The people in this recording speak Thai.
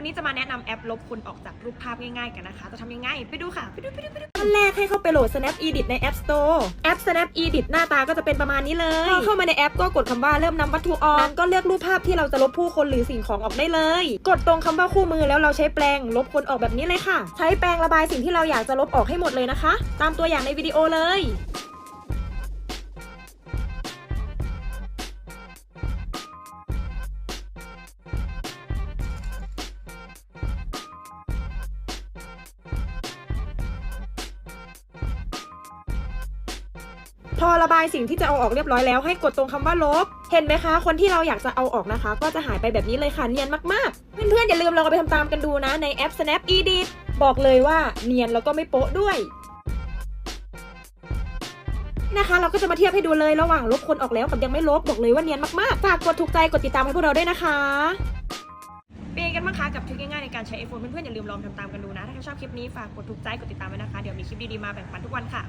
วันนี้จะมาแนะนำแอปลบคนออกจากรูปภาพง่ายๆกันนะคะ จะทำยังไง ไปดูค่ะ ไปดูไปดูไปดูขั้นแรกให้เข้าไปโหลด Snap Edit ใน App Store แอป Snap Edit หน้าตาก็จะเป็นประมาณนี้เลย พอเข้ามาในแอปก็กดคำว่าเริ่มนำวัตถุออนก็เลือกรูปภาพที่เราจะลบผู้คนหรือสิ่งของออกได้เลย กดตรงคำว่าคู่มือแล้วเราใช้แปรงลบคนออกแบบนี้เลยค่ะ ใช้แปรงระบายสิ่งที่เราอยากจะลบออกให้หมดเลยนะคะ ตามตัวอย่างในวิดีโอเลย พอระบายสิ่งที่จะเอาออกเรียบร้อยแล้วให้กดตรงคำว่าลบ เห็นไหมคะ คนที่เราอยากจะเอาออกนะคะ ก็จะหายไปแบบนี้เลยค่ะเนียนมากๆ เพื่อนๆอย่าลืมลองไปทำตามกันดูนะในแอป Snap Edit บอกเลยว่าเนียนแล้วก็ไม่โป๊ะด้วยนะคะเราก็จะมาเทียบให้ดูเลยระหว่างลบคนออกแล้วกับยังไม่ลบบอกเลยว่าเนียนมากๆฝากกดถูกใจกดติดตามให้พวกเราด้วยนะคะเป็นยังไงกันบ้างคะกับทริคง่ายๆในการใช้ iPhone เพื่อนๆอย่าลืมลองทำตามกันดูนะ ถ้าใครชอบคลิปนี้ฝากกดถูกใจกดติดตามไว้นะคะ เดี๋ยวมีคลิปดีๆมาแบ่งปันทุกวันค่ะ